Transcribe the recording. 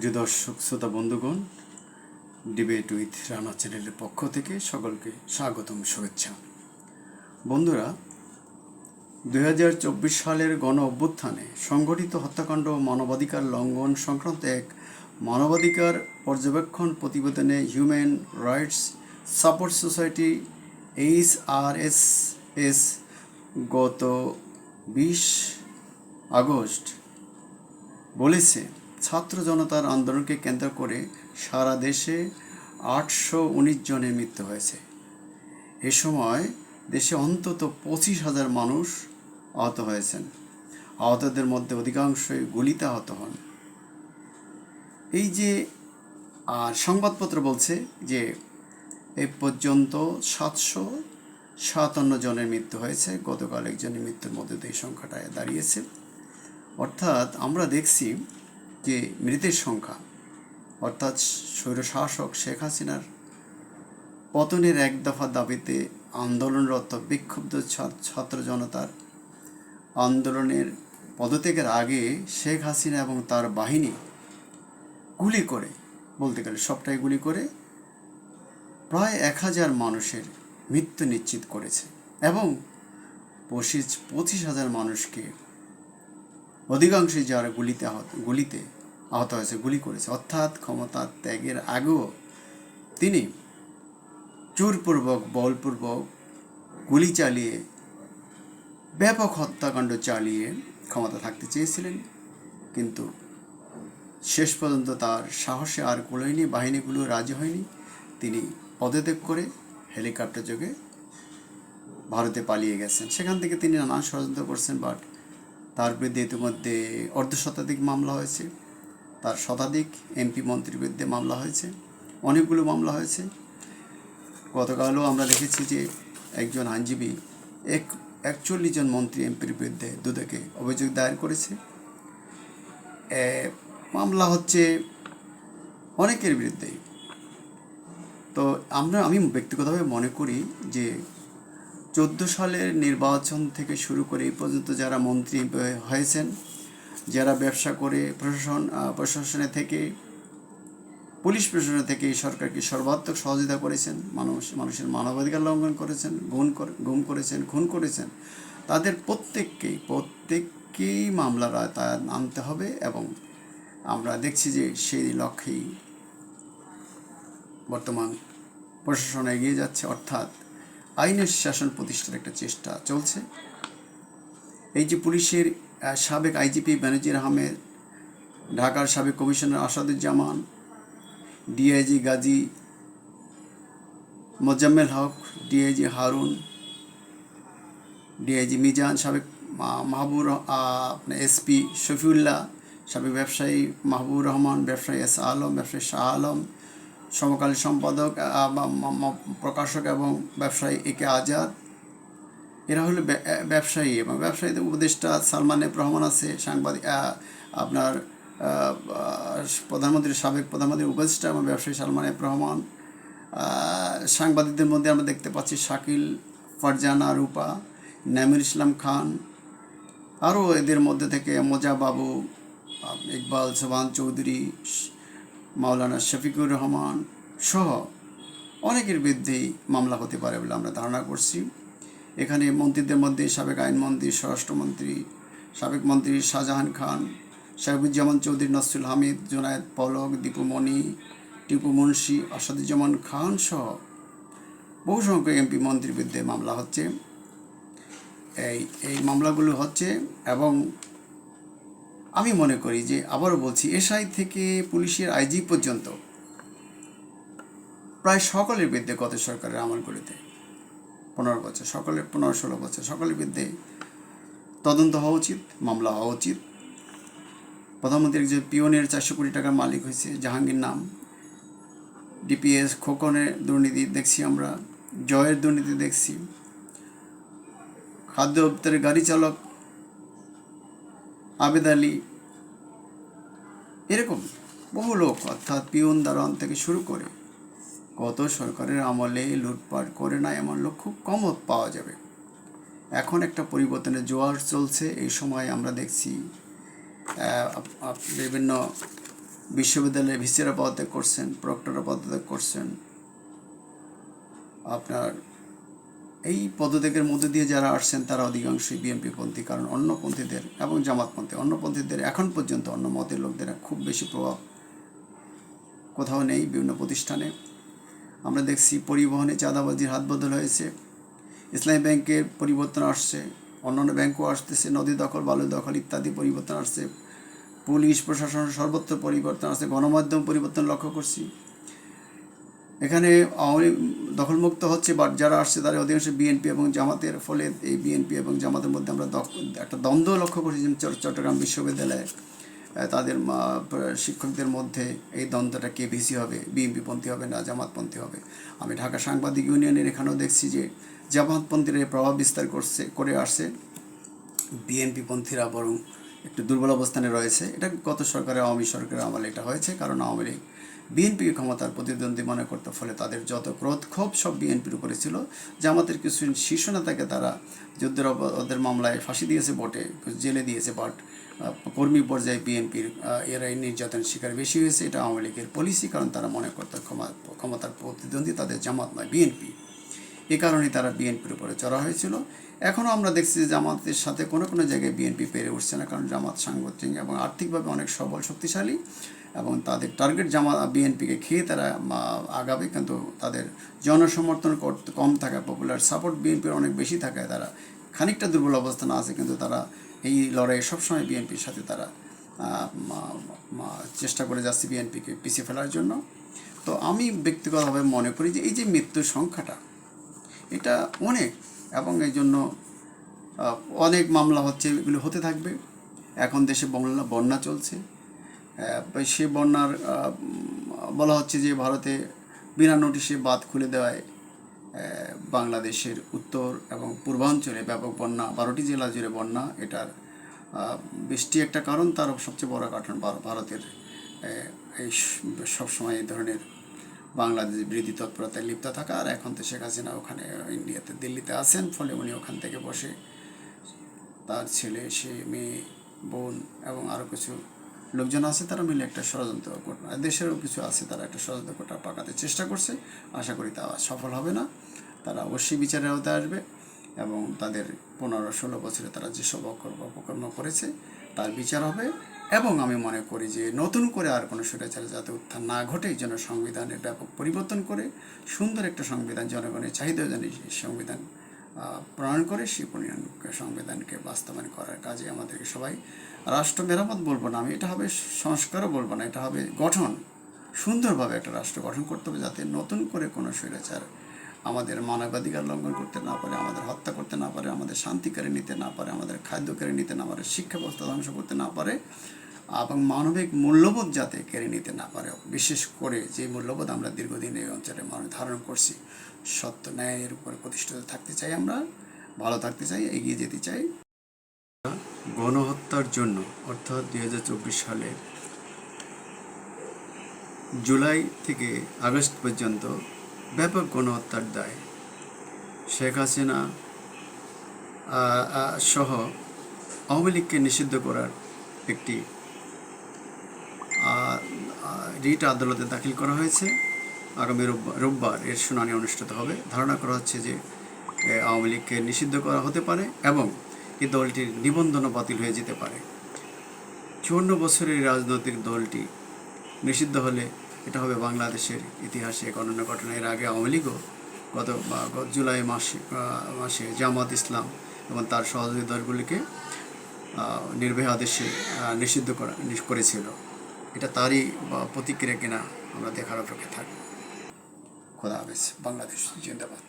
প্রিয় দর্শক, শ্রোতা, বন্ধুগণ ডিবেট উইথ রানা চ্যানেলের পক্ষ থেকে সকলকে স্বাগতম, শুভেচ্ছা। বন্ধুরা দু হাজার চব্বিশ সালের গণ অভ্যুত্থানে সংগঠিত হত্যাকাণ্ড মানবাধিকার লঙ্ঘন সংক্রান্ত এক মানবাধিকার পর্যবেক্ষণ প্রতিবেদনে human rights support society H R S S গত বিশ আগস্ট বলেছে ছাত্র জনতার আন্দোলনকে কেন্দ্র করে সারা দেশে আটশো উনিশ জনের মৃত্যু হয়েছে। এ সময় দেশে অন্তত পঁচিশ হাজার মানুষ আহত হয়েছেন। আহতদের মধ্যে অধিকাংশই গুলিতে আহত হন। এই যে আর সংবাদপত্র বলছে যে, এ পর্যন্ত সাতশো সাতান্ন জনের মৃত্যু হয়েছে। গতকাল একজনের মৃত্যুর মধ্যে এই সংখ্যাটা দাঁড়িয়েছে। অর্থাৎ আমরা দেখছি যে মৃতের সংখ্যা। অর্থাৎ স্বৈরশাসক শেখ হাসিনার পতনের এক দফা দাবিতে আন্দোলনরত বিক্ষুব্ধ ছাত্র জনতার আন্দোলনের পদত্যাগের আগে শেখ হাসিনা এবং তার বাহিনী গুলি করে, বলতে গেলে সবটাই গুলি করে, প্রায় এক হাজার মানুষের মৃত্যু নিশ্চিত করেছে এবং পঁচিশ পঁচিশ হাজার মানুষকে অধিকাংশই যারা গুলিতে আহত গুলিতে আহত হয়েছে, গুলি করেছে, অর্থাৎ ক্ষমতা ত্যাগের আগেও তিনি জোরপূর্বক বলপূর্বক গুলি চালিয়ে, ব্যাপক হত্যাকাণ্ড চালিয়ে ক্ষমতা থাকতে চেয়েছিলেন। কিন্তু শেষ পর্যন্ত তার সাহসে আর কুলোয়নি বাহিনীগুলো রাজি হয়নি। তিনি পদত্যাগ করে হেলিকপ্টার যোগে ভারতে পালিয়ে গেছেন। সেখান থেকে তিনি নানান ষড়যন্ত্র করছেন, বাট তার বিরুদ্ধে ইতিমধ্যে অর্ধ শতাধিক মামলা হয়েছে। তার শতাধিক এমপি মন্ত্রীর বিরুদ্ধে মামলা হয়েছে। অনেকগুলো মামলা হয়েছে। গতকালও আমরা দেখেছি যে একজন আইনজীবী এক, একচল্লিশ জন মন্ত্রী এমপির বিরুদ্ধে দুদকে অভিযোগ দায়ের করেছে। মামলা হচ্ছে অনেকের বিরুদ্ধেই তো আমরা, আমি ব্যক্তিগতভাবে মনে করি যে চোদ্দ সালের নির্বাচন থেকে শুরু করে এই পর্যন্ত যারা মন্ত্রী হয়েছেন, যারা ব্যবসা করে প্রশাসন প্রশাসনে থেকে, পুলিশ প্রশাসনে থেকে এই সরকারকে সর্বাত্মক সহযোগিতা করেছেন, মানুষ, মানুষের মানবাধিকার লঙ্ঘন করেছেন, গুণ করে, গুম করেছেন, খুন করেছেন, তাদের প্রত্যেককেই প্রত্যেককেই মামলার আয়তায় আনতে হবে এবং আমরা দেখছি যে সেই লক্ষ্যেই বর্তমান প্রশাসন এগিয়ে যাচ্ছে, অর্থাৎ আইনের শাসন প্রতিষ্ঠার একটা চেষ্টা চলছে। এই যে পুলিশের সাবেক আইজিপি বেনজির আহমেদ, ঢাকার সাবেক commissioner Asaduzzaman, DIG Gazi Mozammel Haque, DIG Harun, DIG Mizan সাবেক মা- মাহবুর এসপি শফিউল্লাহ, সাবেক ব্যবসায়ী মাহবুবুর রহমান, ব্যবসায়ী এস আলম, ব্যবসায়ী শাহ আলম সমকালীন সম্পাদক প্রকাশক এবং ব্যবসায়ী এ কে আজাদ। এরা হলো ব্য- ব্যবসায়ী এবং ব্যবসায়ীদের উপদেষ্টা সালমান এফ রহমান আছে, সাংবাদিক আপনার প্রধানমন্ত্রীর সাবেক প্রধানমন্ত্রীর উপদেষ্টা এবং ব্যবসায়ী সালমান এফ রহমান। সাংবাদিকদের মধ্যে আমরা দেখতে পাচ্ছি শাকিল, ফারজানা, রূপা, নামির ইসলাম খান, আরও এদের মধ্যে থেকে মোজা বাবু ইকবাল সোহান চৌধুরী মাওলানা শফিকুর রহমান সহ অনেকের বিরুদ্ধেই মামলা হতে পারে বলে আমরা ধারণা করছি। এখানে মন্ত্রীদের মধ্যে সাবেক আইনমন্ত্রী, স্বরাষ্ট্রমন্ত্রী, সাবেক মন্ত্রী শাহজাহান খান সাহেবুজ্জামান চৌধুরী, নসরুল হামিদ, জোনায়েদ পলক দীপুমণি টিপু মুন্সি, আসাদুজ্জামান খান সহ বহু সংখ্যক এমপি মন্ত্রীর বিরুদ্ধে মামলা হচ্ছে। এই এই মামলাগুলো হচ্ছে এবং আমি মনে করি যে আবারও বলছি, এসআই থেকে পুলিশের আইজি পর্যন্ত প্রায় সকলের বিরুদ্ধে গত সরকারের আমলগুলিতে পনেরো বছর, সকলের, পনেরো ষোলো বছর, সকলের বিরুদ্ধে তদন্ত হওয়া উচিত, মামলা হওয়া উচিত। প্রধানমন্ত্রীর যে পিওনের চারশো কোটি টাকার মালিক হয়েছে, জাহাঙ্গীর নাম। ডিপিএস খোকনের দুর্নীতি দেখছি আমরা, জয়ের দুর্নীতি দেখছি। খাদ্য দপ্তরের গাড়ি চালক আবেদ আলী। এরকম বহু লোক অর্থাৎ পিয়ন দারোয়ান থেকে শুরু করে গত সরকারের আমলে লুটপাট করে না এমন লোক খুব কম পাওয়া যাবে। এখন একটা পরিবর্তনের জোয়ার চলছে, এই সময় আমরা দেখছি বিভিন্ন বিশ্ববিদ্যালয়ে ভিসিরা পদত্যাগ করছেন, প্রক্টরা পদত্যাগ করছেন। আপনার এই পদত্যাগের মধ্যে দিয়ে যারা আসছেন, তারা অধিকাংশই বিএনপি পন্থী কারণ অন্যপন্থীদের এবং জামাতপন্থী অন্যপন্থীদের এখন পর্যন্ত অন্য মতের লোকদের খুব বেশি প্রভাব কোথাও নেই বিভিন্ন প্রতিষ্ঠানে। আমরা দেখছি পরিবহনে চাঁদাবাজির হাত বদল হয়েছে, ইসলামী ব্যাংকের পরিবর্তন আসছে, অন্যান্য ব্যাংকও আসতেছে, নদী দখল, বালু দখল ইত্যাদি পরিবর্তন আসছে, পুলিশ প্রশাসন সর্বত্র পরিবর্তন আসছে, গণমাধ্যম পরিবর্তন লক্ষ্য করছি। এখানে আওয়ামী দখলমুক্ত হচ্ছে বাট যারা আসছে তারা অধিকাংশ বিএনপি এবং জামাতের ফলে এই বিএনপি এবং জামাতের মধ্যে আমরা একটা দ্বন্দ্ব লক্ষ্য করছি চট- চট্টগ্রাম বিশ্ববিদ্যালয়ে তাদের শিক্ষকদের মধ্যে এই দ্বন্দ্বটা কে বেশি হবে বিএনপি পন্থী হবে না জামাতপন্থী হবে? আমি ঢাকা সাংবাদিক ইউনিয়নের এখানেও দেখছি যে জামাতপন্থীরা প্রভাব বিস্তার করছে, করে আসছে। বিএনপি পন্থীরা বরং একটু দুর্বল অবস্থানে রয়েছে। এটা গত সরকারের, আওয়ামী সরকারের আমলে এটা হয়েছে, কারণ আওয়ামী লীগ বিএনপি ক্ষমতার প্রতিদ্বন্দ্বী মনে করতে ফলে তাদের যত ক্রোধ, ক্ষোভ সব বিএনপির উপরে ছিল। জামাতের কিছু শীর্ষ নেতাকে তারা যুদ্ধের ওদের মামলায় ফাঁসি দিয়েছে বটে জেলে দিয়েছে বাট কর্মী পর্যায়ে বিএনপির এরাই নির্যাতন শিকার বেশি হয়েছে। এটা আওয়ামী লীগের পলিসি কারণ তারা মনে করতো ক্ষমা, ক্ষমতার প্রতিদ্বন্দ্বী তাদের জামাত নয়, বিএনপি। এ কারণে তারা বিএনপির উপরে চড়া হয়েছিল। এখনও আমরা দেখছি যে জামাতের সাথে কোনো কোনো জায়গায় বিএনপি পেরে উঠছে না, কারণ জামাত সাংগঠনিক এবং আর্থিকভাবে অনেক সবল, শক্তিশালী এবং তাদের টার্গেট জামা, বিএনপিকে খেয়ে তারা আগাবে। কিন্তু তাদের জনসমর্থন কম থাকায় পপুলার সাপোর্ট বিএনপির অনেক বেশি থাকায় তারা খানিকটা দুর্বল অবস্থানে আছে। কিন্তু তারা এই লড়াইয়ে সবসময় বিএনপির সাথে তারা চেষ্টা করে যাচ্ছে বিএনপিকে পিছিয়ে ফেলার জন্য। তো আমি ব্যক্তিগতভাবে মনে করি যে এই যে মৃত্যুর সংখ্যাটা এটা অনেক এবং এই জন্য অনেক মামলা হচ্ছে, এগুলো হতে থাকবে। এখন দেশে বন্যা বন্যা চলছে। সে বন্যার বলা হচ্ছে যে ভারতে বিনা নোটিশে বাদ খুলে দেওয়ায় বাংলাদেশের উত্তর এবং পূর্বাঞ্চলে ব্যাপক বন্যা, বারোটি জেলা জুড়ে বন্যা। এটার বৃষ্টি একটা কারণ তার সবচেয়ে বড় কারণ ভারতের এই সবসময় এই ধরনের বাংলাদেশ বিরোধী তৎপরতায় লিপ্ত থাকা। আর এখন তো শেখ হাসিনা ওখানে ইন্ডিয়াতে, দিল্লিতে আছেন, ফলে উনি ওখান থেকে বসে তার ছেলে, সে মেয়ে, বোন এবং আরও কিছু লোকজন আছে, তারা মিলে একটা ষড়যন্ত্র ঘটনা দেশেরও কিছু আছে, তারা একটা ষড়যন্ত্র ঘটনা পাকাতে চেষ্টা করছে। আশা করি তা সফল হবে না। তারা অবশ্যই বিচারের আওতায় আসবে এবং তাদের পনেরো ষোলো বছরে তারা যেসব অকর্ম অপকর্ম করেছে, তার বিচার হবে। এবং আমি মনে করি যে নতুন করে আর কোনো স্বৈরাচার যাতে উত্থান না ঘটে জন্য সংবিধানের ব্যাপক পরিবর্তন করে, সুন্দর একটা সংবিধান, জনগণের চাহিদা জানিয়ে সংবিধান প্রণয়ন করে সেই সংবিধানকে বাস্তবায়ন করার কাজে আমাদেরকে সবাই রাষ্ট্র মেরামত বলব না আমি, এটা হবে সংস্কারও বলব না, এটা হবে গঠন। সুন্দরভাবে একটা রাষ্ট্র গঠন করতে হবে, যাতে নতুন করে কোনো স্বৈরাচার আমাদের মানবাধিকার লঙ্ঘন করতে না পারে, আমাদের হত্যা করতে না পারে, আমাদের শান্তি কেড়ে নিতে না পারে, আমাদের খাদ্য কেড়ে নিতে না পারে শিক্ষা ব্যবস্থা ধ্বংস করতে না পারে। এবং মানবিক মূল্যবোধ যাতে কেড়ে নিতে না পারে। বিশেষ করে যে মূল্যবোধ আমরা দীর্ঘদিন এই অঞ্চলে মানুষ ধারণ করছি, সত্য ন্যায়ের উপরে প্রতিষ্ঠিত থাকতে চাই আমরা, ভালো থাকতে চাই, এগিয়ে যেতে চাই। গণহত্যার জন্য, অর্থাৎ দুই হাজার চব্বিশ সালে জুলাই থেকে আগস্ট পর্যন্ত ব্যাপক গণহত্যার দায় শেখ হাসিনা সহ আওয়ামী লীগকে নিষিদ্ধ করার একটি রিট আদালতে দাখিল করা হয়েছে। আগামী রোববার রোববার এর শুনানি অনুষ্ঠিত হবে। ধারণা করা হচ্ছে যে আওয়ামী লীগকে নিষিদ্ধ করা হতে পারে এবং এই দলটির নিবন্ধনও বাতিল হয়ে যেতে পারে। চুয়ান্ন বছরের রাজনৈতিক দলটি নিষিদ্ধ হলে এটা হবে বাংলাদেশের ইতিহাসে এক অনন্য ঘটনা। এর আগে আওয়ামী লীগও গত জুলাই মাসে মাসে জামাত ইসলাম এবং তার সহযোগী দলগুলিকে নির্ভয় আদেশে নিষিদ্ধ করা করেছিল। এটা তারই প্রতিক্রিয়া কিনা আমরা দেখার অপেক্ষা থাকব। খোদা হাফেজ বাংলাদেশ জিন্দাবাদ।